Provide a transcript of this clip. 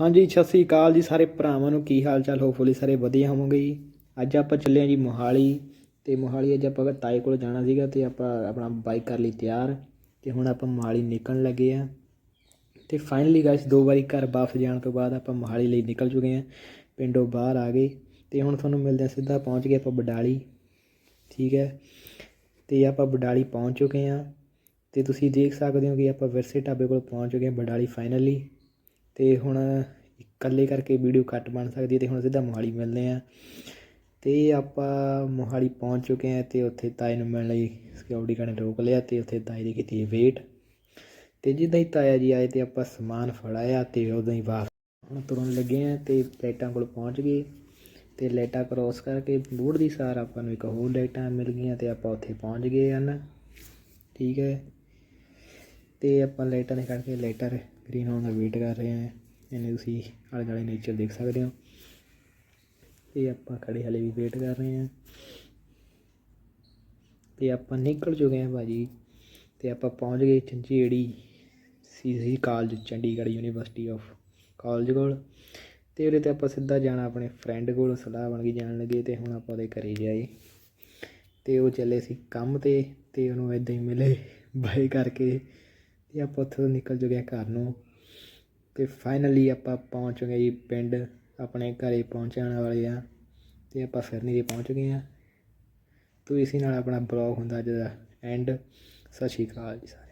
ਹਾਂਜੀ, ਸਤਿ ਸ੍ਰੀ ਅਕਾਲ ਜੀ ਸਾਰੇ ਭਰਾਵਾਂ ਨੂੰ। ਕੀ ਹਾਲ ਚਾਲ? ਹੋਪਫੁਲੀ ਸਾਰੇ ਵਧੀਆ ਹੋਵੋਗੇ ਜੀ। ਅੱਜ ਆਪਾਂ ਚੱਲੇ ਹਾਂ ਜੀ ਮੋਹਾਲੀ ਤੇ ਮੋਹਾਲੀ ਅੱਜ ਆਪਾਂ ਤਾਏ ਕੋਲ ਜਾਣਾ ਸੀਗਾ ਤੇ ਆਪਾਂ ਆਪਣਾ ਬਾਈਕ ਕਰ ਲਈ ਤਿਆਰ ਤੇ ਹੁਣ ਆਪਾਂ ਮੋਹਾਲੀ ਨਿਕਲਣ ਲੱਗੇ ਆ ਤੇ ਫਾਈਨਲੀ ਗਾਇਸ ਦੋ ਵਾਰੀ ਘਰ ਵਾਪਸ ਜਾਣ ਤੋਂ ਬਾਅਦ ਆਪਾਂ ਮੋਹਾਲੀ ਲਈ ਨਿਕਲ ਚੁੱਕੇ ਆ ਪਿੰਡੋਂ ਬਾਹਰ ਆ ਗਏ ਤੇ ਹੁਣ ਤੁਹਾਨੂੰ ਮਿਲਦੇ ਆ ਸਿੱਧਾ ਪਹੁੰਚ ਗਏ ਆਪਾਂ ਬਡਾਲੀ। ਠੀਕ ਹੈ। ਤੇ ਆਪਾਂ ਬਡਾਲੀ ਪਹੁੰਚ ਚੁੱਕੇ ਆ ਤੇ ਤੁਸੀਂ ਦੇਖ ਸਕਦੇ ਹੋ ਕਿ ਆਪਾਂ ਵਿਰਸੇ ਢਾਬੇ ਕੋਲ ਪਹੁੰਚ ਚੁੱਕੇ ਆ ਬਡਾਲੀ ਫਾਈਨਲੀ ਅਤੇ ਹੁਣ ਇਕੱਲੇ ਕਰਕੇ ਵੀਡੀਓ ਘੱਟ ਬਣ ਸਕਦੀ ਹੈ ਤੇ ਹੁਣ ਸਿੱਧਾ ਮੋਹਾਲੀ ਮਿਲਦੇ ਹਾਂ। ਅਤੇ ਆਪਾਂ ਮੋਹਾਲੀ ਪਹੁੰਚ ਚੁੱਕੇ ਹਾਂ ਅਤੇ ਉੱਥੇ ਤਾਏ ਨੂੰ ਮਿਲਣ ਲਈ ਸਿਕਿਉਰਿਟੀ ਗਾਰਡ ਨੇ ਰੋਕ ਲਿਆ ਅਤੇ ਉੱਥੇ ਤਾਏ ਦੀ ਕੀਤੀ ਵੇਟ ਅਤੇ ਜਿੱਦਾਂ ਹੀ ਤਾਇਆ ਜੀ ਆਏ ਅਤੇ ਆਪਾਂ ਸਮਾਨ ਫੜਾਇਆ ਅਤੇ ਉਦੋਂ ਹੀ ਵਾਪਸ ਹੁਣ ਤੁਰਨ ਲੱਗੇ ਆ ਅਤੇ ਲਾਈਟਾਂ ਕੋਲ ਪਹੁੰਚ ਗਏ। ਅਤੇ ਲਾਈਟਾਂ ਕ੍ਰੋਸ ਕਰਕੇ ਬੋਰਡ ਦੀ ਸਾਰ ਆਪਾਂ ਨੂੰ ਇੱਕ ਹੋਰ ਲਾਈਟਾਂ ਮਿਲ ਗਈਆਂ ਅਤੇ ਆਪਾਂ ਉੱਥੇ ਪਹੁੰਚ ਗਏ ਹਨ। ਠੀਕ ਹੈ। ਅਤੇ ਆਪਾਂ ਲਾਈਟਾਂ ਦੇ ਕਰਕੇ ਲਾਈਟਰ ਗ੍ਰੀਨ ਹੋਣ ਦਾ ਵੇਟ ਕਰ ਰਹੇ ਹਾਂ। ਇਹਨੇ ਤੁਸੀਂ ਆਲੇ ਦੁਆਲੇ ਨੇਚਰ ਦੇਖ ਸਕਦੇ ਹੋ। ਤੇ ਆਪਾਂ ਖੜੇ ਹਲੇ ਵੀ ਵੇਟ ਕਰ ਰਹੇ ਹਾਂ। ਤੇ ਆਪਾਂ ਨਿਕਲ ਚੁੱਕੇ ਹਾਂ ਭਾਜੀ। ਤੇ ਆਪਾਂ ਪਹੁੰਚ ਗਏ ਚੰਚੇੜੀ ਸੀ college Chandigarh university of college ਕੋਲ। ਤੇ ਉਹਦੇ ਤੇ ਆਪਾਂ ਸਿੱਧਾ ਜਾਣਾ ਆਪਣੇ ਫਰੈਂਡ ਕੋਲ, ਸਲਾਹ ਬਣ ਗਈ ਜਾਣ ਲੱਗੇ ਤੇ ਹੁਣ ਆਪਾਂ ਉਹਦੇ ਘਰੇ ਜਾਏ। ਤੇ ਉਹ ਚੱਲੇ ਸੀ ਕੰਮ ਤੇ ਤੇ ਉਹਨੂੰ ਇਦਾਂ ਹੀ ਮਿਲੇ। ਬਾਏ ਕਰਕੇ ਤੇ ਆਪਾਂ ਉੱਥੋਂ ਨਿਕਲ ਚੁੱਕੇ ਹਾਂ ਘਰ ਨੂੰ। ਤੇ ਫਾਈਨਲੀ ਆਪਾਂ ਪਹੁੰਚ ਗਏ ਜੀ ਪਿੰਡ, ਆਪਣੇ ਘਰੇ ਪਹੁੰਚਣ ਵਾਲੇ ਆ। ਤੇ ਆਪਾਂ ਫਿਰਨੀ ਦੇ ਪਹੁੰਚ ਗਏ ਆ। ਤੋ ਇਸੇ ਨਾਲ ਆਪਣਾ ਬਲੌਗ ਹੁੰਦਾ ਅੱਜ ਦਾ ਐਂਡ ਸਤਿ ਸ਼੍ਰੀ ਅਕਾਲ ਜੀ ਸਾਰਿਆਂ